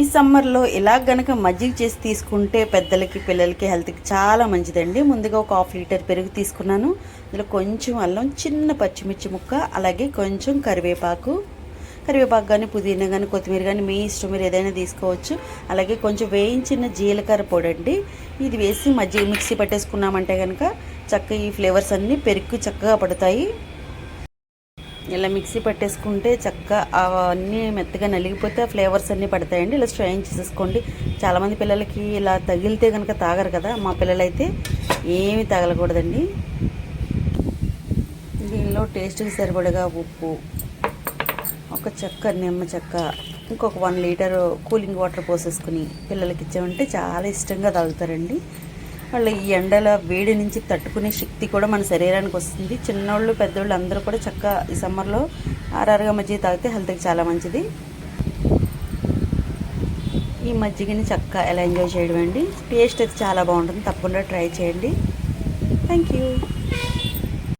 ఈ సమ్మర్లో ఇలా గనక మజ్జిగ చేసి తీసుకుంటే పెద్దలకి పిల్లలకి హెల్త్కి చాలా మంచిదండి. ముందుగా ఒక హాఫ్ లీటర్ పెరుగు తీసుకున్నాను. అందులో కొంచెం అల్లం చిన్న పచ్చిమిర్చి ముక్క అలాగే కొంచెం కరివేపాకు. కరివేపాకు కానీ పుదీనా కానీ కొత్తిమీర కానీ మీ ఇష్టం మీరు ఏదైనా తీసుకోవచ్చు. అలాగే కొంచెం వేయించిన జీలకర్ర పొడి అండి ఇది వేసి మజ్జిగ మిక్సీ పట్టేసుకున్నామంటే కనుక చక్కగా ఈ ఫ్లేవర్స్ అన్నీ పెరుగు చక్కగా పడతాయి. ఇలా మిక్సీ పట్టేసుకుంటే చక్కగా అవన్నీ మెత్తగా నలిగిపోతే ఆ ఫ్లేవర్స్ అన్నీ పడతాయండి. ఇలా స్ట్రైన్ చేసేసుకోండి. చాలామంది పిల్లలకి ఇలా తగిలితే కనుక తాగరు కదా. మా పిల్లలైతే ఏమీ తగలకూడదండి. దీనిలో టేస్ట్కి సరిపడగా ఉప్పు ఒక చెక్క నిమ్మ చెక్క ఇంకొక వన్ లీటర్ కూలింగ్ వాటర్ పోసేసుకుని పిల్లలకి ఇచ్చామంటే చాలా ఇష్టంగా తాగుతారండి వాళ్ళ ఈ ఎండల వేడి నుంచి తట్టుకునే శక్తి కూడా మన శరీరానికి వస్తుంది. చిన్నోళ్ళు పెద్దోళ్ళు అందరూ కూడా చక్కగా ఈ సమ్మర్లో ఆరారుగా మజ్జిగ తాగితే హెల్త్కి చాలా మంచిది. ఈ మజ్జిగని చక్కగా ఎలా ఎంజాయ్ చేయడం అండి? టేస్ట్ అయితే చాలా బాగుంటుంది. తప్పకుండా ట్రై చేయండి. Thank you